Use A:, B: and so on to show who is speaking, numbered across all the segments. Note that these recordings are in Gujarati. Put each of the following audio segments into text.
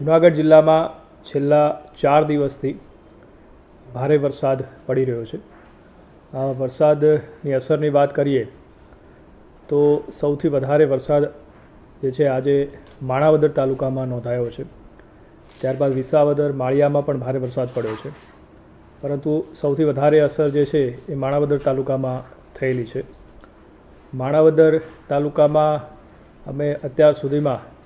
A: જુનાગઢ જિલ્લામાં છેલ્લા ચાર દિવસથી ભારે વરસાદ પડી રહ્યો છે. આ વરસાદની અસરની વાત કરીએ તો સૌથી વધારે વરસાદ જે છે આજે માણાવદર તાલુકામાં નોંધાયો છે. ત્યારબાદ વિસાવદર, માળિયામાં પણ ભારે વરસાદ પડ્યો છે. પરંતુ સૌથી વધારે અસર જે છે એ માણાવદર તાલુકામાં થયેલી છે. માણાવદર તાલુકામાં અમે અત્યાર સુધીમાં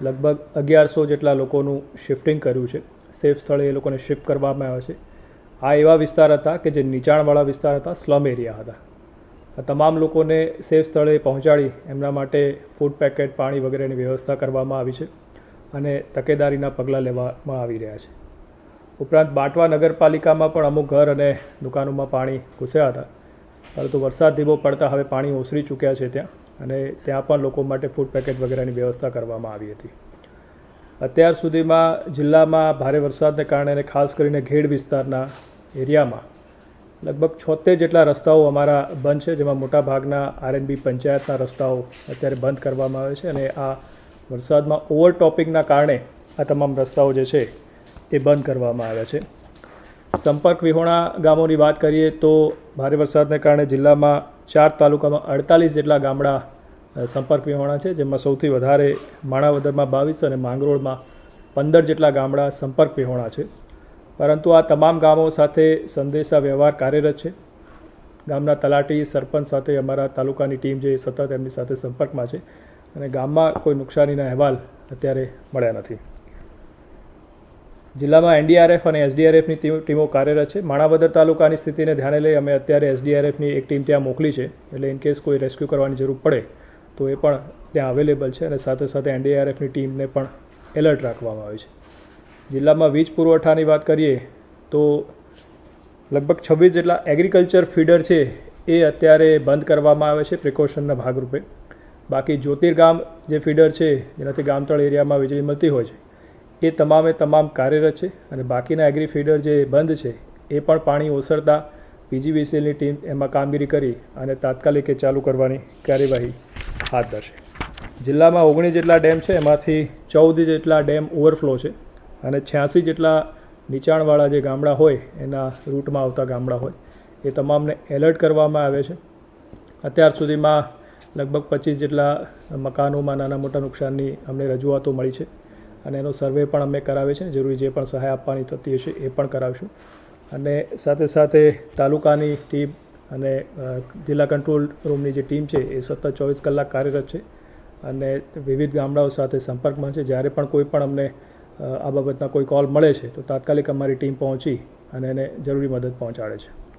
A: લગભગ અગિયારસો જેટલા લોકોનું શિફ્ટિંગ કર્યું છે. સેફ સ્થળે એ લોકોને શિફ્ટ કરવામાં આવ્યા છે. આ એવા વિસ્તાર હતા કે જે નીચાણવાળા વિસ્તાર હતા સ્લમ એરિયા હતા. તમામ લોકોને સેફ સ્થળે પહોંચાડી એમના માટે ફૂડ પેકેટ પાણી વગેરેની વ્યવસ્થા કરવામાં આવી છે અને તકેદારીના પગલાં લેવામાં આવી રહ્યા છે. ઉપરાંત બાટવા નગરપાલિકામાં પણ અમુક ઘર અને દુકાનોમાં પાણી ઘૂસ્યા હતા. પરંતુ વરસાદ ધીમો પડતા હવે પાણી ઓસરી ચૂક્યા છે ત્યાં. અને ત્યાં પણ લોકો માટે ફૂડ પેકેટ વગેરેની વ્યવસ્થા કરવામાં આવી હતી. અત્યાર સુધીમાં જિલ્લામાં ભારે વરસાદને કારણે અને ખાસ કરીને ઘેડ વિસ્તારના એરિયામાં લગભગ છોતેર જેટલા રસ્તાઓ અમારા બંધ છે, જેમાં મોટાભાગના આરએનબી પંચાયતના રસ્તાઓ અત્યારે બંધ કરવામાં આવે છે અને આ વરસાદમાં ઓવરટોપિંગના કારણે આ તમામ રસ્તાઓ જે છે એ બંધ કરવામાં આવ્યા છે. સંપર્ક વિહોણા ગામોની વાત કરીએ તો ભારે વરસાદને કારણે જિલ્લામાં ચાર તાલુકામાં અડતાલીસ જેટલા ગામડા સંપર્ક વિહોણા છે, જેમાં સૌથી વધારે માણાવદરમાં બાવીસ અને માંગરોળમાં પંદર જેટલા ગામડા સંપર્ક વિહોણા છે. પરંતુ આ તમામ ગામો સાથે સંદેશા વ્યવહાર કાર્યરત છે. ગામના તલાટી સરપંચ સાથે અમારા તાલુકાની ટીમ જે સતત એમની સાથે સંપર્કમાં છે અને ગામમાં કોઈ નુકસાનીના અહેવાલ અત્યારે મળ્યા નથી. જિલ્લામાં એનડીઆરએફ અને એસડીઆરએફની ટીમો કાર્યરત છે. માણાવદર તાલુકાની સ્થિતિને ધ્યાને લઈ અમે અત્યારે એસડીઆરએફની એક ટીમ ત્યાં મોકલી છે. એટલે ઇન કેસ કોઈ રેસ્ક્યુ કરવાની જરૂર પડે, તો એ પણ ત્યાં અવેલેબલ છે અને સાથે સાથે એનડીઆરએફની ટીમને પણ એલર્ટ રાખવામાં આવી છે. જિલ્લામાં વીજ પુરવઠાની વાત કરીએ, તો લગભગ છવ્વીસ જેટલા એગ્રીકલ્ચર ફીડર છે એ અત્યારે બંધ કરવામાં આવે છે પ્રિકોશનના ભાગરૂપે. બાકી જ્યોતિર્ગામ જે ફીડર છે, જેનાથી ગામતળ એરિયામાં વીજળી મળતી હોય છે એ તમામે તમામ કાર્યરત છે અને બાકીના એગ્રી ફીડર જે બંધ છે, એ પણ પાણી ઓસરતા પીજીવીસીએલની ટીમ એમાં કામગીરી કરી અને તાત્કાલિક એ ચાલુ કરવાની કાર્યવાહી હાથ ધરશે. જિલ્લામાં ઓગણીસ જેટલા ડેમ છે, એમાંથી ચૌદ જેટલા ડેમ ઓવરફ્લો છે અને છ્યાસી જેટલા નીચાણવાળા જે ગામડા હોય, એના રૂટમાં આવતા ગામડા હોય, એ તમામને એલર્ટ કરવામાં આવે છે. અત્યાર સુધીમાં લગભગ પચીસ જેટલા મકાનોમાં નાના મોટા નુકસાનની અમને રજૂઆતો મળી છે. અને એનો સર્વે પણ અમે કરાવે છે. જરૂરી જે પણ સહાય આપવાની થતી હશે એ પણ કરાવશું. અને સાથે સાથે તાલુકાની ટીમ અને જિલ્લા કંટ્રોલ રૂમની જે ટીમ છે એ સતત ચોવીસ કલાક કાર્યરત છે. અને વિવિધ ગામડાઓ સાથે સંપર્કમાં છે. જ્યારે પણ કોઈ પણ અમને આ બાબતના કોઈ કોલ મળે છે, તો તાત્કાલિક અમારી ટીમ પહોંચી અને એને જરૂરી મદદ પહોંચાડે છે.